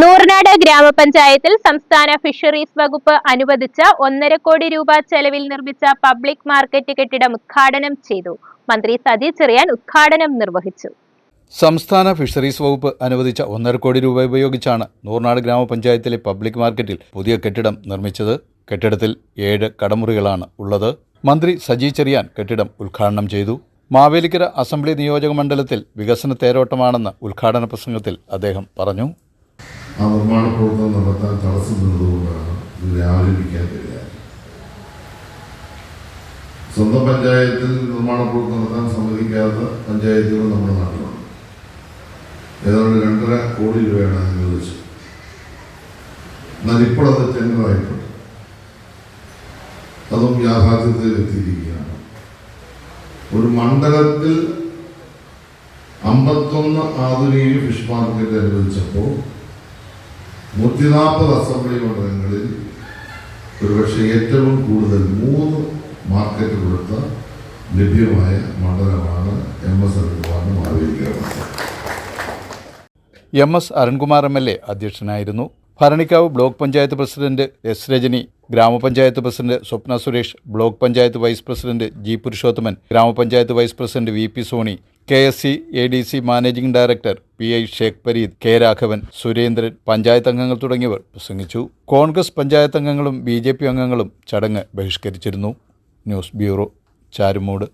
നൂർനാട് ഗ്രാമപഞ്ചായത്തിൽ സംസ്ഥാന ഫിഷറീസ് വകുപ്പ് അനുവദിച്ച ഒന്നര കോടി രൂപ ചെലവിൽ നിർമ്മിച്ച പബ്ലിക് മാർക്കറ്റ് കെട്ടിടം ഉദ്ഘാടനം ചെയ്തു. മന്ത്രി സജി ചെറിയാൻ ഉദ്ഘാടനം നിർവഹിച്ചു. സംസ്ഥാന ഫിഷറീസ് വകുപ്പ് അനുവദിച്ച ഒന്നര കോടി രൂപ ഉപയോഗിച്ചാണ് നൂർനാട് ഗ്രാമപഞ്ചായത്തിലെ പബ്ലിക് മാർക്കറ്റിൽ പുതിയ കെട്ടിടം നിർമ്മിച്ചത്. കെട്ടിടത്തിൽ ഏഴ് കടമുറികളാണ് ഉള്ളത്. മന്ത്രി സജി ചെറിയാൻ കെട്ടിടം ഉദ്ഘാടനം ചെയ്തു. മാവേലിക്കര അസംബ്ലി നിയോജക മണ്ഡലത്തിൽ വികസന തേരോട്ടമാണെന്ന് ഉദ്ഘാടന പ്രസംഗത്തിൽ അദ്ദേഹം പറഞ്ഞു. ആ നിർമ്മാണ പ്രവർത്തനം നടത്താൻ തടസ്സം നിന്നതുകൊണ്ടാണ് ഇതിനെ ആരംഭിക്കാൻ കഴിയാറ് സ്വന്തം പഞ്ചായത്തിൽ നിർമ്മാണ പ്രവർത്തനം നടത്താൻ സമ്മതിക്കാത്ത പഞ്ചായത്തുകൾ നമ്മുടെ നാട്ടിലുണ്ട്. ഏതാണ്ട് രണ്ടര കോടി രൂപയാണ് അനുവദിച്ചത് എന്നാൽ ഇപ്പോഴത് ടെൻഡറായിട്ടുണ്ട് അതും യാഥാർത്ഥ്യത്തിൽ എത്തിയിരിക്കുകയാണ്. ഒരു മണ്ഡലത്തിൽ അമ്പത്തൊന്ന് ആധുനിക ഫിഷ് മാർക്കറ്റ് അനുവദിച്ചപ്പോൾ നൂറ്റി നാൽപ്പത് അസംബ്ലി മണ്ഡലങ്ങളിൽ ഒരുപക്ഷെ ഏറ്റവും കൂടുതൽ മൂന്ന് മാർക്കറ്റ് കൊടുത്ത ലഭ്യമായ മണ്ഡലമാണ് എം എസ് അരുൺകുമാറിന് മാവേലിക്കര മണ്ഡലം M S Arunkumar M L A അധ്യക്ഷനായിരുന്നു. Bharanikkavu block panchayat president S Rajani ഗ്രാമപഞ്ചായത്ത് president Swapna Suresh block panchayat vice president G Purushothaman ഗ്രാമപഞ്ചായത്ത് vice president V P Soni K S C A D C managing director P I Sheikh Pareed K Raghavan Surendran panchayat അംഗങ്ങൾ തുടങ്ങിയവർ പ്രസംഗിച്ചു. കോൺഗ്രസ് പഞ്ചായത്ത് അംഗങ്ങളും B J P അംഗങ്ങളും ചടങ്ങ് ബഹിഷ്കരിച്ചിരുന്നു. News bureau Charummood.